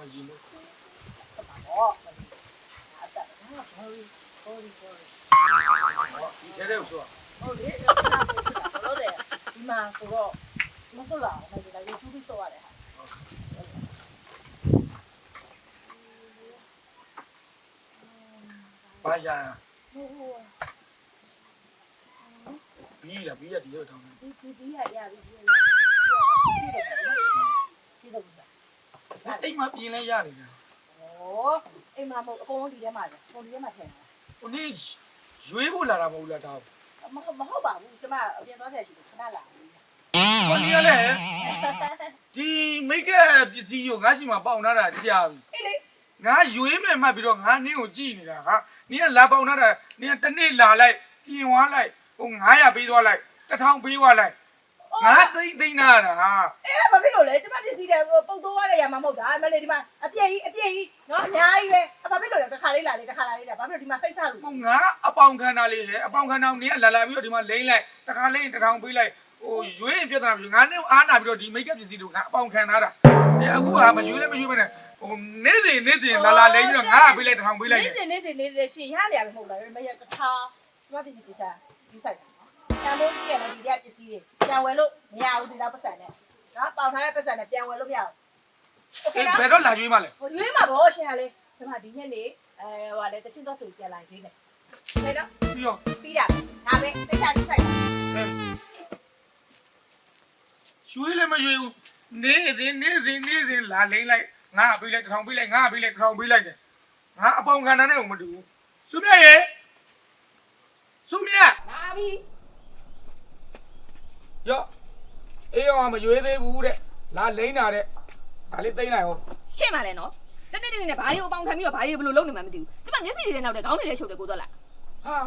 ပေါ့အတက်ဟောဟိုဟိုဟိုဒီထဲတဲ့ဆိုဟုတ်လေဟုတ်တယ်ဒီမှာဆိုတော့မဟုတ်လားဒါကြည့်ယူပြီးဆိုရတယ်ဟာဘာရဟိုဟိုပြီးလားပြီးရဒီရောက်ထောင်းတယ်ဒီဒီဒီရရပြီဒီရဒီတော့ဒီတော့ အိမ်မှာပြင်လဲရနေတယ်โอ้အိမ်မှာမဟုတ်အကုန်လုံးဒီထဲမှာလေပုံဒီထဲမှာထည့်ဟိုနေ့ရွေးဖို့လာတာမဟုတ်လားဒါတာမဟုတ်မဟုတ်ပါဘူးကျမအပြင်သွားထည့်ရှိတယ်ခဏလာဟိုနေ့ကလည်းဒီမိတ်ကပ်ပစ္စည်းကိုငါရှိမှာပေါင်ထားတာကြာပြီအေးလေငါရွေးမယ်မှတ်ပြီးတော့ငါနင်းကိုကြည့်နေတာဟာနင်းကလာပေါင်ထားတာနင်းကတစ်နေ့လာလိုက်ပြင်သွားလိုက်ဟို900ပေးသွားလိုက်1000ပေးသွားလိုက် ငါသိမ့်သိမ့်နာတာဟာအဲ့ဒါဘာဖြစ်လို့လဲကျမပစ္စည်းတွေပုတ်တိုးရတဲ့ရမှာမဟုတ်တာမလေးဒီမှာအပြည့်ကြီးအပြည့်ကြီးနော်အများကြီးပဲအဘာဖြစ်လို့လဲတစ်ခါလေးလာလေးတစ်ခါလာလေးလာဘာဖြစ်လို့ဒီမှာစိတ်ချလို့ဟိုငါအပေါင်ခန္ဓာလေးဟဲ့အပေါင်ခန္ဓာကိုနင်းကလာလာပြီးတော့ဒီမှာလိမ့်လိုက်တစ်ခါလိမ့်1000ပေးလိုက်ဟိုရွေးရင်ပြဿနာပြီငါနဲ့အားနာပြီးတော့ဒီမိတ်ကပ်ပစ္စည်းတို့ငါအပေါင်ခံထားတာဒီအခုကမရွေးလည်းမရွေးမနဲ့ဟိုနေ့စဉ်နေ့စဉ်လာလာလိမ့်ပြီးတော့ငါကပေးလိုက်1000ပေးလိုက်နေစဉ်နေစဉ်နေစဉ်ရှင်ရနေရပဲမဟုတ်လားမရတစ်ခါကျမပစ္စည်းကိစ္စယူဆိုင်တာတန်ဖိုးကြည့်ရမယ်ဒီကပစ္စည်းတွေ ပြန်ဝယ်လို့မရဘူးဒီလောက်ပတ်စံနဲ့နော်ပေါင်ထားတဲ့ပတ်စံနဲ့ပြန်ဝယ်လို့မရဘူးโอเค အေး နော် ဘယ်တော့လာရွေးမှလဲ ဟိုရွေးမှာဗောရှင်ကလေကျမဒီနေ့နေအဲဟိုကလေတချင်းတော့ဆိုပြန်လာရွေးမယ်ဒါတော့ ပြီးတော့ ပြီးတာဒါပဲသိချာသိဆိုင် ရွေးလည်းမရွေးဘူးနေ့စဉ်နေ့စဉ်နေ့စဉ်လာလိမ့်လိုက်ငါပေးလိုက်1000ပေးလိုက်ငါပေးလိုက်1000ပေးလိုက်တယ်ငါအပေါင်ခံတာနဲ့မတူဘူးစုမြတ်ရေစုမြတ် လာပြီ ရော့အေးရောမရွေးသေးဘူးတဲ့လာလိမ့်တာတဲ့ဒါလေးသိမ့်လိုက်ဟော ရှင့်ပါလဲနော်တနေ့နေ့နဲ့ဘာတွေကိုအပေါင်းခံပြီးတော့ဘာတွေဘယ်လိုလုပ်နေမှမသိဘူးကျမမျက်စိတွေနဲ့နောက်တဲ့ခေါင်းတွေနဲ့ချုပ်တယ်ကိုတော့လာ ဟာ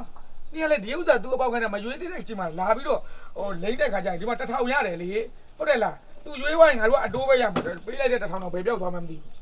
นี่ကလေဒီဥစ္စာ तू အပေါင်ခံတာမရွေးသေးတဲ့အချိန်မှာလာပြီးတော့ဟိုလိမ့်တဲ့ခါကျရင်ဒီမှာတစ်ထောင်ရတယ်လေဟုတ်တယ်လား तू ရွေးသွားရင်ငါတို့ကအတိုးပဲရမှာပေးလိုက်တဲ့တစ်ထောင်တော့ဘယ်ပြောက်သွားမှမသိဘူး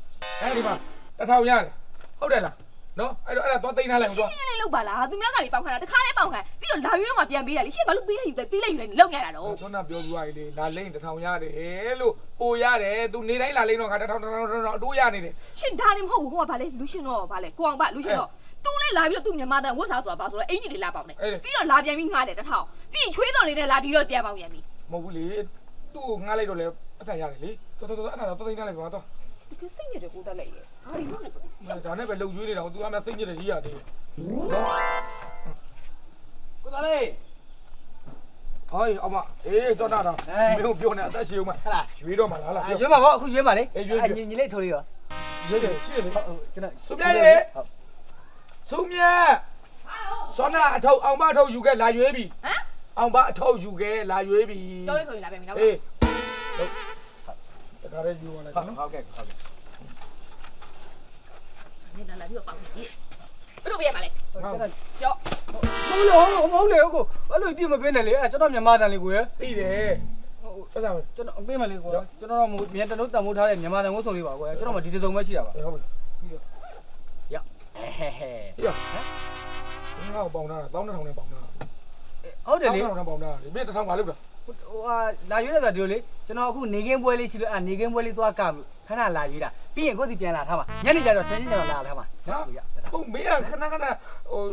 အဲဒီမှာတစ်ထောင်ရတယ်ဟုတ်တယ်လား နော်အဲ့တော့အဲ့ဒါသွားသိမ်းထားလိုက်ရှတော့င်းရှင်းလေးလေးလုပ်ပါလားသူများကလေးပေါင်းခံတာတခါလေးပေါင်းခံပြီးတော့လာရွေးတော့မှပြန်ပေးတာလေရှင့်ဘာလို့ပေးလိုက်ယူတယ်ပေးလိုက်ယူတယ်လောက်ရတာတော့ဆောနာပြောပြသွားလေလာလိမ့်တစ်ထောင်ရတယ်လို့ပိုရတယ် तू နေတိုင်းလာလိမ့်တော့ငါတစ်ထောင်တစ်ထောင်တစ်ထောင်အတိုးရနေတယ်ရှင့်ဒါနေမဟုတ်ဘူးဟိုကဘာလဲလူရှင်တော့ဘာလဲကိုအောင်ပါလူရှင်တော့သူလည်းလာပြီးတော့သူမြန်မာတန်ဝတ်စားဆိုတာဘာဆိုတော့အင်ကြီးလေးလာပေါင်းတယ်ပြီးတော့လာပြန်ပြီးငားတယ်တထောင်ပြီးချွေးတော်လေးနဲ့လာပြီးတော့ပြန်ပေါင်းပြန်ပြီမဟုတ်ဘူးလေသူ့ကိုငှားလိုက်တော့လေအသက်ရတယ်လေတော်တော်တော်အဲ့ဒါတော့သိမ်းထားလိုက်ပါတော့ဒီကစိတ်ညစ်တယ်ကိုတက်လိုက်ရဲ့ဘာတွေလုပ်လဲ ဒါနဲ့ပဲလှုပ်ကြွေးနေတာ तू အမှစိတ်ညစ်တယ်ကြီးရတယ်နော်ကိုသားလေးဟေးအမအေးစောနာတော့ဟဲ့မင်းတို့ပြောနေအသက်ရှည်ဦးမဟလာရွေးတော့မှာလားလားအဲပြောရွေးပါဗောအခုရွေးပါလေအေးရွေးရွေး ညီညီလေးထိုးလေးရောရွေးတယ်ရှိတယ်လေဟုတ်ဟုတ်ကျွန်တော်စုပြရေစုမြတ်စောနာအထုပ်အောင်မအထုပ်ယူခဲ့လာရွေးပြီဟမ်အောင်မအထုပ်ယူခဲ့လာရွေးပြီတော်ပြီဆိုရင်လာပြန်ပြီနော်အေးဟုတ်တခါလေးယူပါလိုက်ဟုတ်နော်ဟုတ်ကဲ့ဟုတ်ကဲ့ နေလာလာပြီးတော့ပေါင်းပြီဘယ်လိုပြရမှာလဲကျွန်တော်ကြော့မဟုတ်လို့မဟုတ်လေကိုအဲ့လိုပြမပေးနဲ့လေအဲကျွန်တော်မြန်မာတန်လေးကိုရသိတယ်ပတ်စံပဲကျွန်တော်ပေးမလေးကိုကျွန်တော်တော့မြန်တလို့တန်မိုးထားတဲ့မြန်မာတန်ကိုဆိုလေးပါကိုကျွန်တော်မှဒီတစ်စုံပဲရှိတာပါဟုတ်ပြီရဟဲဟဲဟဲဟေးဟမ်ငါ့ကိုပေါင်တာတောင်းတစ်ထောင်နဲ့ပေါင်တာဟုတ်တယ်လေတောင်းတစ်ထောင်နဲ့ပေါင်တာဒီနေ့တစ်ထောင်ပါလို့လားဟိုဟာလာရွေးရတာဒီလိုလေကျွန်တော်အခုနေကင်းပွဲလေးရှိလို့အဲနေကင်းပွဲလေးသွားကခဏလာရွေးတာ ပြီးရင်ကိုယ်စီပြန်လာထားမှာညနေကျတော့ဆင်းချင်းကျတော့လာထားမှာနော်ရဟုတ်မင်းကခဏခဏဟို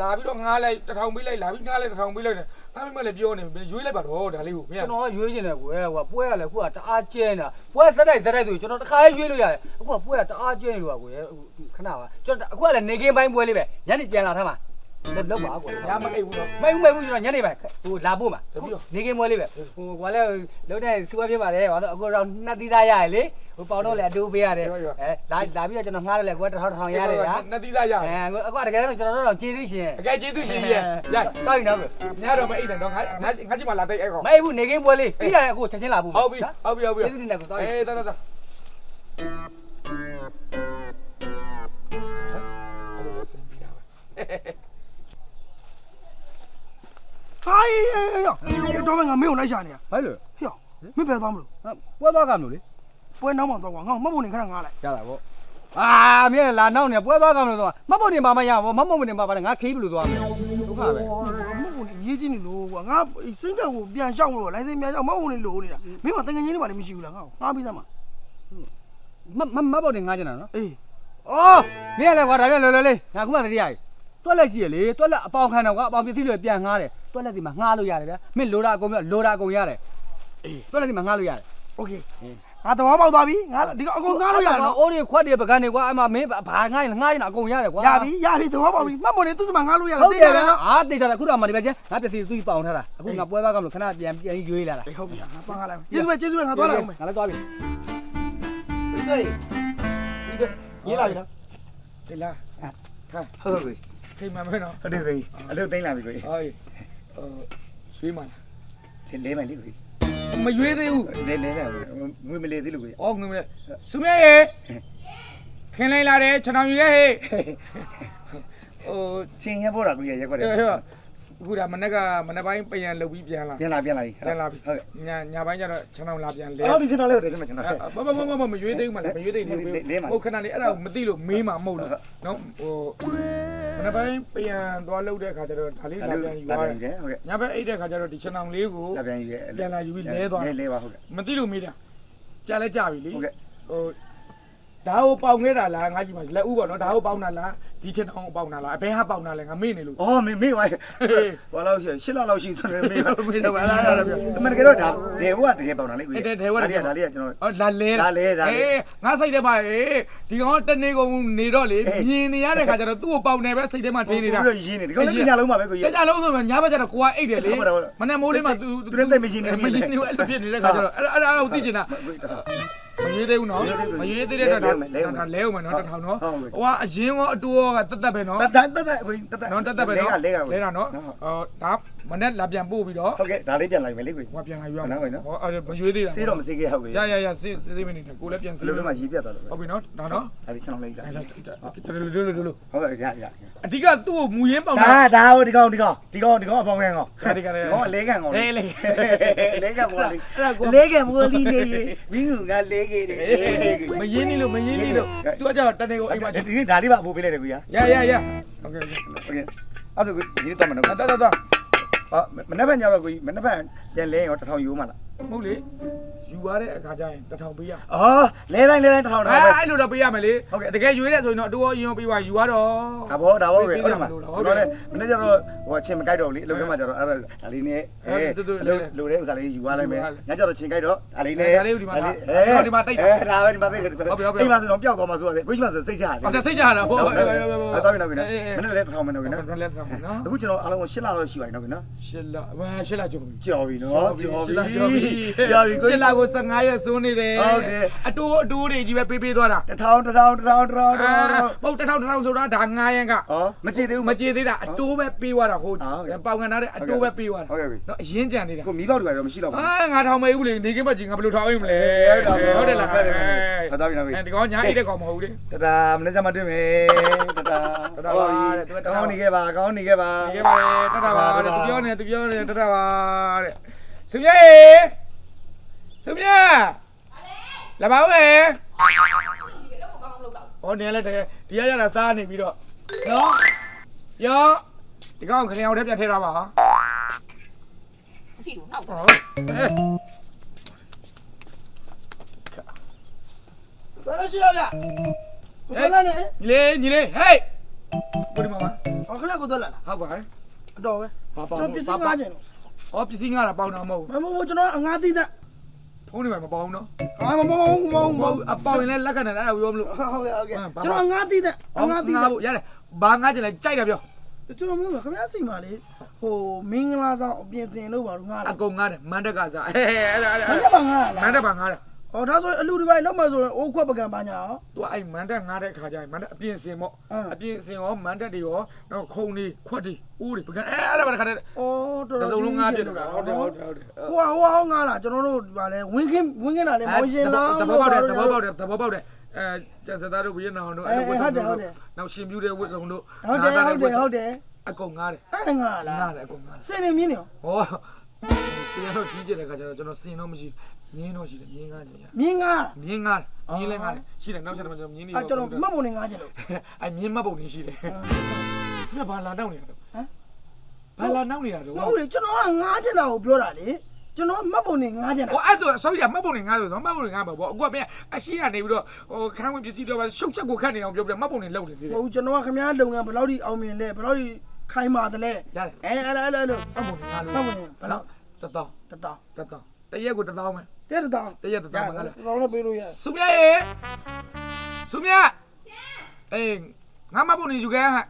လာပြီးတော့ငားလိုက်တစ်ထောင်ပေးလိုက်လာပြီးငားလိုက်တစ်ထောင်ပေးလိုက်တယ်ဒါပေမဲ့လည်းပြောနေရွေးလိုက်ပါတော့ဒါလေးကိုမင်းကျွန်ကတော်ကရွေးချင်တယ်ကွယ်ဟိုကပွဲရလဲခုကတအားကျဲနေတာပွဲဇက်တိုက်ဇက်တိုက်ဆိုကျွန်တော်တခါလေးရွေးလို့ရတယ်အခုကပွဲကတအားကျဲနေလို့ကွယ်ခဏပါကျွန်တော်အခုကလည်းနေကင်းပိုင်းပွဲလေးပဲညနေပြန်လာထားမှာ လောက်လောက်ပါကွယ်ညမအိပ်ဘူးနော်မိုက်ဘူးမိုက်ဘူးကျွန်တော်ညနေပိုင်းဟိုလာဖို့မှာနေကင်းပွဲလေးပဲဟိုကွာလဲလုံးတဲ့စူပါဖြစ်ပါတယ်ဘာလို့အခုတော့နှစ်သီးသားရရလေဟိုပေါတော့လည်းအတူပေးရတယ်အဲလာလာပြီးတော့ကျွန်တော်ငှားတယ်လေကွယ်တစ်ထောင်တစ်ထောင်ရတယ်ဗျာနှစ်သီးသားရအဲအခုတကယ်တော့ကျွန်တော်တို့တော့ကျေးဇူးရှင်အကဲကျေးဇူးရှင်ကြီးရရတောက်ရင်တော့ကွယ်ညတော့မအိပ်နဲ့တော့ငါငါငါချစ်မလာတိတ်အဲ့ကောင်မိုက်ဘူးနေကင်းပွဲလေးပြီးရတယ်အခုချက်ချင်းလာဖို့ဟုတ်ပြီဟုတ်ပြီဟုတ်ပြီကျေးဇူးတင်တယ်ကွယ်တောက်ရင်အေးတတတအဲ့လိုစင်ပြီးတာပဲ ဟာအေးအေးအေးအေးတော့မငါမင်းကိုလိုက်ရှာနေရဘာလို့ဟေ့မင်းပဲသွားမလို့ပွဲသွားကမလို့လေပွဲနောက်မှသွားကွာငါ့ကိုမှတ်ဖို့နေခဏငါလိုက်ရတာဗောအာမင်းလာနောက်နေပွဲသွားကမလို့သွားမဖို့နေပါမရဗောမမဖို့နေပါပါငါခေးဘလို့သွားမယ်ဒုက္ခပဲမှတ်ဖို့နေရေးချင်းနေလို့ကွာငါစိတ်ကကိုပြန်ရှောက်လို့လိုင်းစင်ပြန်ရှောက်မှတ်ဖို့နေလို့နေတာမင်းမတငငချင်းတွေပါလေမရှိဘူးလားငါ့ကိုငါပြီးသားမှာမမမဖို့နေငါကျင်တာနော်အေးအော်မင်းလည်းကွာဒါပြလောလောလေးငါခုမှတတိယတွက်လက်ရှိရလေတွက်လက်အပေါင်ခံတော့ကွာအပေါင်ပစ္စည်းတွေပြန်ငားတယ် တွက်လက်ဒီမှာငားလို့ရတယ်ဗျာမင်းလိုတာအကုန်ပြလိုတာအကုန်ရတယ်အေးတွက်လက်ဒီမှာငားလို့ရတယ် โอเคငါသဘောပေါက်သွားပြီငါဒီကအကုန်ငါလို့ရနော် အိုးတွေခွက်တွေပကန်းတွေကွာအဲ့မှာမင်းဘာငားရင်ငားရင်အကုန်ရတယ်ကွာ ရပြီရပြီသဘောပေါက်ပြီမှတ်ပေါ်နေသူ့စမှာငါလို့ရ ဟုတ် သိ တယ် ရ ဗျာ နော် အာတိတ်တာခုတော့မှဒီပဲကျငါပစ္စည်းသူ့ပေါင်ထားတာအခုငါပွဲသားကမလို့ခဏပြန်ပြန်ရွေးလာတာ ဟုတ်ပြီငါပန်းကားလိုက်ကျေးဇူးပဲကျေးဇူးပဲငါသွားလိုက်အောင်မယ် ငါလည်းသွားပြီ ပြီးတော့ပြီးတော့ရေးလာပြီနော် ဒီလားထား ဟုတ်ပြီ ချိန်မှမဲနော် ဟုတ်တယ်ပြီအလုပ်သိမ်းလာပြီကို ဟေး ဟိုရွှေးမှလဲလဲမယ်လေကိုမရွေးသေးဘူးလဲလဲလဲငွေမလဲသေးလို့ကို။အော်ငွေမလဲ။စုမြဲရေခင်းလိုက်လာတယ်ခြံတော်ယူရဲဟေး။ဟိုချင်းရပေါ်တာကိုရရက်ွက်တယ်ဟဲ့ဟဲ့အခုဒါမနေ့ကမနေ့ပိုင်းပြန်လုတ်ပြီးပြန်လာပြန်လာပြန်လာပြီပြန်လာပြီဟုတ်ညညပိုင်းကျတော့ခြံတော်လာပြန်လဲအော်ဒီစတော့လဲတယ်ကျွန်တော်ဘာဘာဘာဘာမရွေးသေးဘူးမလားမရွေးသေးဘူးဟုတ်ခဏလေးအဲ့ဒါကိုမသိလို့မေးမှာမဟုတ်လို့နော်ဟို မနေ့ပိုင်းပြန်သွားလုတ်တဲ့ခါကျတော့ဒါလေးလာပြန်ယူလာသွားပြန်တယ်တယ်ဟုတ်ကဲ့ညဘက်အိတ်တဲ့ခါကျတော့ဒီခြံတော်လေးကိုလာပြန်ယူရဲပြန်လာယူပြီးလဲသွားလဲလဲပါဟုတ်ကဲ့မသိလို့မေးတာကြာလဲကြာပြီလေဟုတ်ကဲ့ဟို ဒါကိုပေါင်ခဲ့တာလားငါကြည့်ပါလက်ဥပေါ့နော်ဒါကိုပေါင်တာလားဒီချက်တောင်ပေါင်တာလားအဘဲဟာပေါင်တာလဲငါမေ့နေလို့အော်မေမေပါဘာလို့ရှိရှစ်လလောက်ရှိဆိုတယ်မေပါမေ့တော့ပါလားလားပြောအမှန်တကယ်တော့ဒါဒေဝကတကယ်ပေါင်တာလေကိုအဲ့တဲ့ထဲဝက်ဒါလေးဒါလေးကကျွန်တော်ဟောလာလဲဒါလဲဒါလဲအေးငါစိတ်ထဲမှာအေးဒီကောင်တနေကုန်နေတော့လေအေးမြင်နေရတဲ့ခါကျတော့သူ့ကိုပေါင်နေပဲစိတ်ထဲမှာထင်းနေတာပြီးတော့ရင်းနေဒီကောင်လည်းညလုံးပါပဲကိုရတကြလုံးဆိုမှညဘက်ကျတော့ကိုကအိတ်တယ်လေဟုတ်ပါတော့မနေ့မိုးလေးမှာ तू သူလည်းသိပ်မရှင်နေဘူးမရှင်နေဘူးအဲ့လိုဖြစ်နေတဲ့ခါကျတော့အဲ့အဲ့အဲ့ကိုသိချင်တာ မရေးသေးဘူးနော်မရေးသေးတဲ့တော့ဒါလဲအောင်မယ်နော်တစ်ထောင်နော်ဟိုကအရင်ရောအတူရောကတက်တက်ပဲနော်တတ်တတ်တတ်ကိုတတ်တတ်နော်တက်တက်ပဲနော်လဲကလဲတာနော်ဟောဒါ မနေ့လာပြန်ပို့ပြီးတော့ဟုတ်ကဲ့ဒါလေးပြန်လိုက်မယ်လေကိုဟိုပြန်လာယူရမယ်ဟောအဲ့မရွေးသေးတာစေးတော့မစေးခဲ့ဟုတ်ကဲ့ရရရစေးစေးမနေနဲ့ကိုလည်းပြန်စေးလို့မှရေးပြတ်သွားလို့ဟုတ်ပြီနော်ဒါနော်ဒါလေးချောင်းလိုက်တာကျွန်တော်တို့တို့တို့ဟုတ်ကဲ့ရရအဓိကသူ့ကိုမူရင်းပေါက်တာဒါဒါဟိုဒီကောင်ဒီကောင်ဒီကောင်ဒီကောင်အပေါင်းကန်ကောင်ဒီကောင်အလေးကန်ကောင်လေလေလေကန်ဘောလေးလေကန်ဘောလေးနေမိငူကလေကန်တယ်မရင်းနေလို့မရင်းနေလို့သူကကြောက်တနေကိုအိမ်မှာဒီဒါလေးပါပို့ပေးလိုက်တယ်ကွာရရရဟုတ်ကဲ့ဟုတ်ကဲ့အဲ့ဒါကိုရေးတော့မယ်နော်တော်တော် တော်ဟာမနေ့ကညတော့ကိုမနေ့ကပြန်လဲရောတထောင်ယူမှလား မဟုတ်လေယူရတဲ့အခါကျရင်တထောင်ပေးရအော်လဲတိုင်းလဲတိုင်းတထောင်အဲထောင်ပဲ အဲ့လိုတော့ပေးရမယ်လေတကယ်ယူရဲဆိုရင်တော့အတူရောရင်ရောပေးပါယူရတော့ ဒါဘောဒါဘောပဲဟုတ်တယ်မကျွန်တော်လည်းမနေ့ကျတော့ဟိုချင်းမကြိုက်တော့ဘူးလေအလုပ်ထဲမှာကျတော့အဲ့ဒါဒါလေးနဲ့အဲလိုတဲ့ဥစားလေးယူရလိုက်မယ်ညကျတော့ချင်းကြိုက်တော့ဒါလေးနဲ့အဲဒါပဲဒီမှာသိတယ်အိမ်မှာဆိုတော့ပျောက်သွားမှာဆိုရတယ်ကိုကြီးမှာဆိုစိတ်ချရတယ်ဟုတ်တယ်စိတ်ကြတာပေါ့ဟုတ်တယ်အဲ့တော့ပြီနော်ကိနော်မနေ့လည်းတစ်ထောင်မယ်နော်ကိနော်တော့လက်ဆောင်နော်အခုကျွန်တော်အားလုံးကို8လလောက်ရှိပါပြီနော်ကိနော်ရှစ်လဘာရှစ်လကျော်ပြီ ကြော်ပြီနော်ကြော်ပြီကျော်ပြီကြော်ပြီကိုရှစ်လကို15ရက်စိုးနေတယ်ဟုတ်တယ်အတိုးအတိုးတွေကြီးပဲပေးပေးသွားတာတစ်ထောင်တစ်ထောင်တစ်ထောင်တစ်ထောင်တစ်အာထောင်ဟုတ်တစ်ထောင်တစ်ထောင်ဆိုတာဒါ9ရန်ကဩမကြည့်သေးဘူးမကြေသေးတာအတိုးပဲပေးသွားတာဟိုအာဟုတ်ကဲ့ပေါင်ကန်ထားတဲ့အတိုးပဲပေးသွားတာဟုတ်ကဲ့ပြီနော်အရင်ကြံနေတာကိုမီးပေါက်တွေတော့မရှိတော့ဘူးအာငါထောင်မေးဘူးလေနေကင်းမကြီးငါဘယ်လိုထောင်အိမ်မလဲဟုတ်တယ်ဟုတ်တယ်လားဟုတ်တယ်ဟုတ်တယ်ဟုတ်တယ်အဲဒီကောင်ညာအိတ်တဲ့ကောင်မဟုတ်ဘူးလေတတာမနေ့ကမှတွေ့မယ်တတာတတာပါတဲ့သူကတတာပါကောင်းနေခဲ့ပါကောင်းနေခဲ့ပါဒီကပါလေတတပါတဲ့သူပြောနေသူပြောနေတတပါတဲ့စုမြဲ စုမြဲလာပါဦးမေဟောနေလဲတဲ့ဒီရရတာစားနေပြီးတော့နော်ရောဒီကောင်ခရင်အောင်ထဲပြန်ထည့်ထားပါဟာအစီလို့နောက်ဟောသွားလို့ရှိတော့ဗျကိုသွားလာနေညီလေးညီလေးဟေးဘုဒီမမဟောခဏကိုသွားလာလားဟုတ်ပါဟဲ့အတော်ပဲဘာပေါကျွန်တော်ပစ္စည်းငါးကျင်လို့ဟောပစ္စည်းငါတာပေါင်တာမဟုတ်မမမကျွန်တော်အငါးသိတဲ့ ဖုန်းတွေမှာမပေါအောင်နော်အာမမမမမမအပေါင်ရင်လည်းလက်ခံတယ်အဲ့ဒါပြောမလို့ဟုတ်ကဲ့ဟုတ်ကဲ့ကျွန်တော်အငါးသိတဲ့အငါးသိငါတဲ့ဖို့ရတယ်ဘာငါကျင်လဲကြိုက်တယ်ပြောကျွန်တော်မျိုးခင်ဗျားစီမှာလေဟိုမင်္ဂလာဆောင်အပြင်စင်လို့ပါလို့ငါအလားကုန်ငါတယ်မန်တက်ကစားအဲအဲ့ဒါမင်းကပါငါလားမန်တက်ပါငါတယ် ဟောဒါဆိုအလူဒီပိုင်းလောက်မှဆိုရင်အိုးခွက်ပကံပါညာရော သူကအဲ့မန်တက်ငါတဲ့ခါကျရင်မန်တက်အပြင်စင်ပေါ့အင်း အပြင်စင်ရောမန်တက်တွေရောတော့ခုံတွေခွက်တွေဦးတွေပကံအဲအဲ့ဒါပါခါတဲ့အော်တော်တတော်စုံလုံးငါပြစ်တယ်ဟုတ်တယ်ဟုတ်တယ်ဟုတ်တယ် ဟိုဟိုဟောငါလားကျွန်တော်တို့ဗာလဲဝင်းခင်းဝင်းခင်းတာလေမောင်ရှင်လား သဘောပေါက်တယ်သဘောပေါက်တယ်သဘောပေါက်တယ်အဲကျန်စသားတို့ဘီယနောင်တို့အဲ့လိုဝတ်ဆောင်တို့နောက်ရှင်ပြူတဲ့ဝတ်ဆောင်တို့ဟုတ်တယ်ဟုတ်တယ်ဟုတ်တယ်အကုန်ငါတယ်အဲ့ဒါငါလားငါတယ်အကုန်ငါတယ်စင်နေမြင်းနေရောဟောစင်တော့ကြီးကျတဲ့ခါကျတော့ကျွန်တော်စင်တော့မရှိ မြင်းတော့ရှိတယ်မြင်းငါကျင်ရမြင်းငါမြင်းငါမြင်းလဲငါရှိတယ်နောက်ဆက်တော့ကျွန်တော်မြင်းနေအဲ့ကျွန်တော်မှတ်ပုံနေငါချင်လို့အဲမြင်းမပုံနေရှိတယ်ညဘာလာနောက်နေတာတော့ဟမ်ဘာလာနောက်နေတာတော့မဟုတ်လေကျွန်တော်ကငါချင်တာကိုပြောတာလေကျွန်တော်မှတ်ပုံနေငားချင်တာဟိုအဲ့ဆိုဆောရမှတ်ပုံနေငါဆိုတော့မှတ်ပုံနေငါပါဘောအခုကပြန်အရှိကနေပြီးတော့ဟိုခန်းဝင်ပစ္စည်းတော့ရှုပ်ချက်ကိုခတ်နေအောင်ပြောပြမှတ်ပုံနေလောက်နေသေးတယ်ဟိုကျွန်တော်ကခင်ဗျားလုပ်ငန်းဘယ်လောက်ထိအောင်မြင်လဲဘယ်လောက်ထိခိုင်ပါတယ်လဲရတယ်အဲအဲ့လိုအဲ့လိုအဲ့လိုမှတ်ပုံနေငါလို့မှတ်ပုံနေဘယ်လောက်တတောင်းတတောင်းတတောင်းတရက်ကိုတတောင်းမယ် တဲ့တတောင်းတရက်တတောင်းမှာငါလေတောင်းလည်းပေးလို့ရစုမြရေစုမြအေးငါမှတ်ပုံနေယူခဲ့ဟဲ့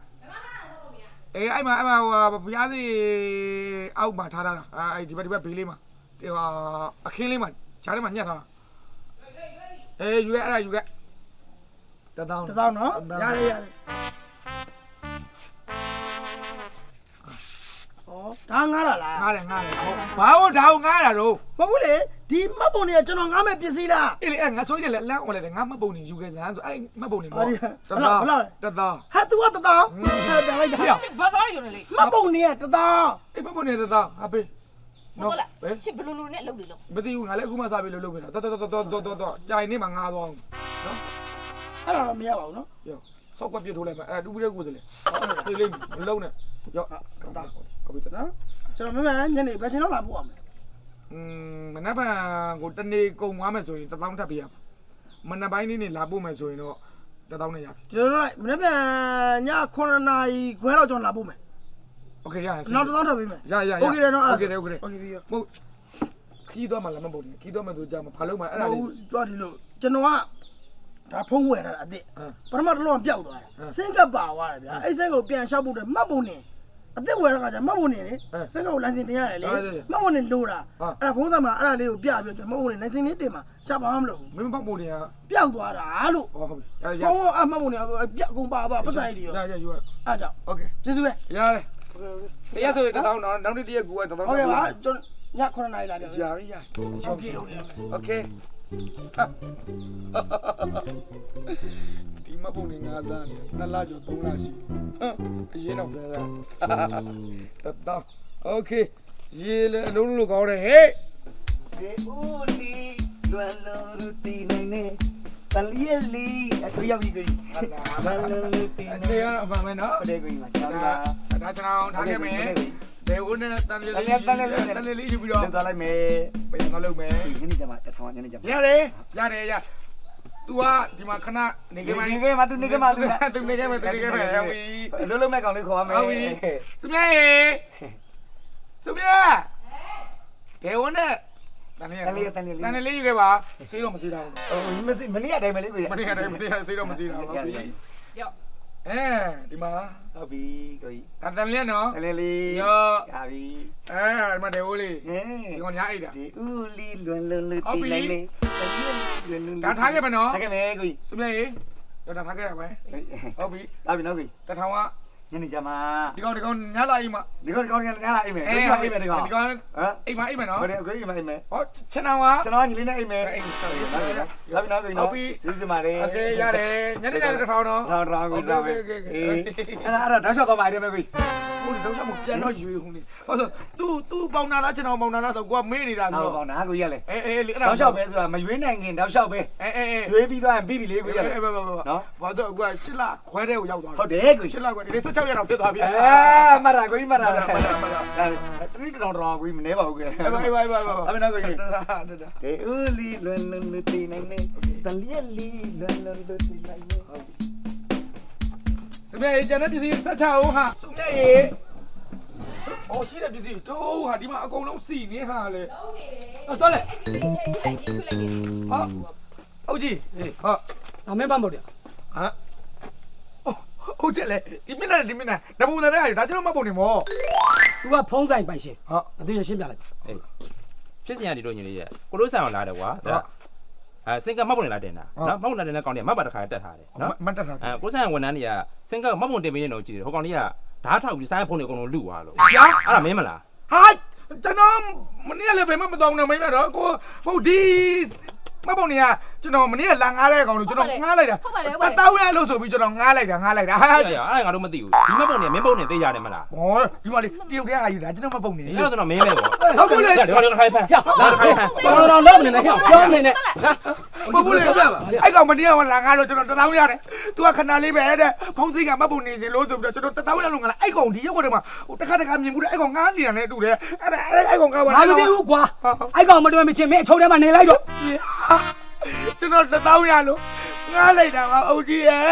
အေးအဲ့မှာအဲ့မှာဟိုဘုရားစီအောက်မှာထားထားတာအဲ့ဒီဘက်ဒီဘက်ဘေးလေးမှာဒီဟာအခင်းလေးမှာခြားထဲမှာညှက်ထားတာအေးယူခဲ့အဲ့ဒါယူခဲ့တတောင်းတတောင်းနော်ရတယ်ရတယ် ဒါငားလာလားငားတယ်ငားတယ်ဟုတ်ဘာလို့ဒါကိုငားတာတော့မဟုတ်ဘူးလေဒီမှတ်ပုံနေကကျွန်တော်ငားမဲ့ပစ္စည်းလားအေးလေအဲ့ငါဆိုရင်လည်းလမ်းအောင်လည်းငါမှတ်ပုံနေယူခဲ့စမ်းဆိုအဲ့မှတ်ပုံနေဟုတ်တယ်တတောင်းတတောင်းဟာ तू ကတတောင်းဟာတလိုက်တာဘာသာရရုံနဲ့လေမှတ်ပုံနေကတတောင်းအေးမှတ်ပုံနေတတောင်းဟာပေးဟုတ်လားဘယ်ရှစ်ဘလူလူနဲ့လှုပ်လေလို့မသိဘူးငါလည်းအခုမှစားပြီးလုပ်လုပ်နေတာတော်တော်တော်တော်တော်တော်ကြာရင်နေမှာငါသွားအောင်နော်အဲ့ဒါတော့မရပါဘူးနော်ရောဆောက်ကွက်ပြစ်ထိုးလိုက်မယ်အဲတူပြီးတဲ့ကိုယ်စလေပြေးလိမ့်မလုံးနဲ့ရောတတောင်း ဟုတ်ပြီတတောင်း နော်ကျွန်တော်မင်းမညနေဘယ်ချိန်တော့လာပို့အောင်လဲ อืมမနက်ဖြန်ကိုတနေ့ကုန်သွားမယ်ဆိုရင်တတောင်းထပ်ပေးရမနက်ပိုင်းနေ့နေလာပို့မယ်ဆိုရင်တော့တတောင်းနဲ့ရပြီ ကျွန်တော်တို့မနေ့ပြန်ည9နာရီခွဲတော့ကျွန်တော်လာပို့မယ် โอเคရတယ် နောက်တစ်သောင်းထပ်ပေးမယ် ရရရ โอเคတယ်နော် โอเคတယ်โอเคတယ် โอเคပြီရော မဟုတ်ခီးသွားမှလည်းမဟုတ်ဘူးခီးသွားမှဆိုကြမှာဘာလို့မှအဲ့ဒါ ဟို လေး သွားဒီလိုကျွန်တော်ကဒါဖုံးဝယ်တာအစ်စ် ဟမ် ပထမတစ်လုံးကပျောက်သွားတယ် ဟမ် စင်ကပ်ပါသွားတယ်ဗျာအဲ့စင်ကိုပြန်လျှောက်ဖို့အတွက်မှတ်ပုံနေ အစ်စ်ဝယ်တော့ကကြာမှတ်ပုံနေလေ ဟမ် စင်ကပ်ကိုလိုင်စင်တင်ရတယ်လေ ဟုတ်တယ် မှတ်ပုံနေလိုတာ ဟာ အဲ့ဒါဖုံးစားမှာအဲ့ဒါလေးကိုပြပြီးတော့မှတ်ပုံနေလိုင်စင်လေးတင်မှာရှာပါမလို့ မင်းမပေါ့ပုံနေရ ပျောက်သွားတာလို့ ဟောဟုတ်ပြီရရ ဖုံးကအမှတ်ပုံနေအပြက်အကုန်ပါသွားပတ်ဆိုင်ကြီးရော ရရယူရ အဲ့ကြောင့် โอเค ကျေးဇူးပဲ ရတယ်တရားဆိုရင်တတောင်းတော့နောက်နေ့တရက်ကူကတတောင်း ဟုတ်ကဲ့ပါကျွန်တော်ည9နာရီလာပြန် ရပြီရ ဟုတ်ကဲ့ဟုတ်ကဲ့ โอเค ဒီမပုံနေငါးသားနေနှစ်လကျော်သုံးလရှိဟမ်အရင်တော့ပြန်ရတတောင်းโอเคရေလေအလုံးလုံးကောင်းတယ်ဟေး ဒီဦးလီလွယ်လုံးရူတီနေနေတလီလီအတူရောက်ပြီကိုကြီး ဟုတ်လား လွယ်လုံးရူတီ အဲ့ နေ ဒါရအမှန်ပဲနော် ပဒေကိုကြီးမှာချမ်း ဒါ သာ ဒါကျွန်တော်ထားခဲ့မယ် ဒေဦးနဲ့တန်လေးလေးတန်လေးလေးယူပြီးလတော့င်းသွားလိုက်မယ်ပြန်တော့လုပ်မယ်ညနေကျမှတထောင်ညနေကျမှရတယ်ရတယ်ရ तू ကဒီမှာခဏနေခဲ့မှာနေခဲ့မှာသူနေခဲ့မှာသူသူနေခဲ့မှာသူနေခဲ့မှာဟုတ်ပြီလုံးလုံးမဲ့ကောင်လေးခေါ်ရမယ်ဟုတ်ပြီစမြဲစမြဲဒေဦးနဲ့တန်လေးတန်လေးယူခဲ့ပါစေးတော့မစေးတော့ဘူးဟိုမစီမနေ့ကတိုင်းမလေးကိုရမနေ့ကတည်းကမနေ့ကစေးတော့မစေးတော့ဟုတ်ပြီရော့ အဲဒီမှာဟုတ်ပြီကိုကြီးတန်တန်လေးနော်တလေးလေးရော့ရပြီအဲဒီမှာဒေဦးလေးဟင်းဒီကောင်ညာအိတ်တာဒီဦးလီလွန်လွန်လူတီနိုင်နေတလီလွန်လွန်ဒါထားခဲ့မနော်ထားခဲ့မယ်ကိုကြီးစမြဲရေတော့ဒါထားခဲ့ရမယ်ဟုတ်ပြီလာပြီနော်ကိုကြီးတထောင်က ညနေကျမှ ဒီကောင်ဒီကောင်ညလာအိမ်မှာ ဒီကောင်ကောင်ညလာအိမ်မယ်ဒီကောင်အိမ်မယ်ဒီကောင် ဒီကောင် ဟမ် အိမ်မှာအိမ်မှာနော် ဟုတ်တယ်ကိုကြီးအိမ်မယ်အိမ်မယ် ဟောချက်နောင်က ကျွန်တော်ညီလေးနဲ့အိမ်မယ် အိမ်ဆောက်ရ လာပြီနော်ကိုကြီးနော်ဒီဒီမှာလေ โอเคရတယ်ညနေကျတစ်ထောင်နော် ထောင်ထောင်ကိုလာမယ်အေးအဲ့ဒါအဲ့ဒါဓာတ်လျှောက်တော့မှအိမ်မယ်ကိုကြီး ဟိုဒီတော့မှပြန်တော့ယူခုနေဟောဆို तू तू ပေါင်နာလားချက်နောင်ပေါင်နာလားဆိုကိုကမေးနေတာဆို နောက် တော့ ပေါ့နာကိုကြီးရလေ အေးအေးအဲ့ ဓာတ်လျှောက်ပဲဆိုတာမရွေးနိုင်ခင်ဓာတ်လျှောက်ပဲ အေးအေးအေး ရွေးပြီးတော့ပြီးပြီလေကိုကြီးရလေ အေးဘာဘာဘာ နော် ဘာတော့ကိုကရှစ်လခွဲတဲ့ကိုရောက်သွား ဟုတ်တယ်ကို ရှ ကြီး စ်လခွဲဒီ16 ရက်တော့ပြတ်သွားပြီအဲမရကိုကြီးမရဒါတတိတောင်တော်ကိုကြီးမနေပါဘူးကဲအေးဘာအေးဘာဘာဘာအမေနော်ကိုကြီးဒါဒါတေဦးလီလွန်လွန်လူတီနိုင်နေတလီလီလွန်လွန်လူတီနိုင်နေဟုတ်ပြီစမြဲကျန်တဲ့ပစ္စည်းဆက်ချအောင်ဟာစမြဲရေအော်ရှိတဲ့ပစ္စည်းတို့ဟာဒီမှာအကုန်လုံးစီနေဟာလေဟုတ်တော့လေရှိလိုက်ကြည့်လိုက်ကြည့်ဟာဟုတ်ကြီးဟာအမေပါမို့တယ်ဟာ ဟုတ်တယ်လေဒီမင်းနဲ့ဒီမင်းနဲ့ဓာတ်ပုံစံနဲ့ဟာဒါကျွန်တော်မပုံနေမောသူကဖုံးဆိုင်ပိုင်ရှင်ဟာအသေးရရှင်းပြလိုက်အေးဖြစ်စင်ရဒီလိုညီလေးရဲ့ကိုလို့ဆိုင်အောင်လာတယ်ကွာဒါအဲစင်ကမှတ်ပုံနေလာတင်တာနော်မှတ်ပုံနေတဲ့ကောင်တွေကမှတ်ပါတစ်ခါတက်ထားတယ်နော်မတ်တက်တာအဲကိုဆိုင်ဝန်ထမ်းတွေကစင်ကမှတ်ပုံတင်ပေးနေတော့ကြည့်တယ်ဟိုကောင်လေးကဓာတ်ထောက်ပြီးဆိုင်ဖုန်းတွေအကုန်လုံးလူသွားလို့ရှာအဲ့ဒါမင်းမလားဟာကျွန်တော်မနေ့လည်းပဲမတော်နေမိမတော့ကိုဟုတ်ဒီမပုံနေက ကျွန်တော်မနေ့ကလာငားတဲ့ကောင်လို့ကျွန်တော်ငားလိုက်တာဟုတ်ပါတယ်ဟုတ်ပါတယ် တောင်းရလို့ဆိုပြီးကျွန်တော်ငားလိုက်တာငားလိုက်တာဟာအဲ့ဒါအဲ့ဒါငါတို့မသိဘူးဒီမဲ့ပုံနေမင်းပုံနေသိရတယ်မလားဟောဒီမလေးတရုတ်ကဟာယူတာကျွန်တော်မပုံနေအဲ့တော့ကျွန်တော်မင်းပဲပေါ့ဒီကောင်ခိုင်းဖန်လာခိုင်းဖန်တော်တော်လောက်နေနဲ့ဟဲ့ပြောနေနဲ့လာမဟုတ်ဘူးလေအဲ့ကောင်မနေ့ကလာငားလို့ကျွန်တော်တောင်းရတယ်။ तू ကခဏလေးပဲတဲ့ဖုံးစိတ်ကမပုံနေချင်လို့ဆိုပြီးတော့ကျွန်တော်တောင်းရလို့ငါလာအဲ့ကောင်ဒီရုပ်ကတည်းကဟိုတစ်ခါတစ်ခါမြင်မှုတဲ့အဲ့ကောင်ငားနေတာနဲ့တူတယ်။အဲ့ဒါအဲ့ကောင်ကဘာငါမသိဘူးကွာအဲ့ကောင်မတော်မချင်းမင်းအချုပ်ထဲမှာနေလိုက်တော့။ ကျွန်တော်1000ရလို့ငားလိုက်တာပါအုတ်ကြီးရဲ့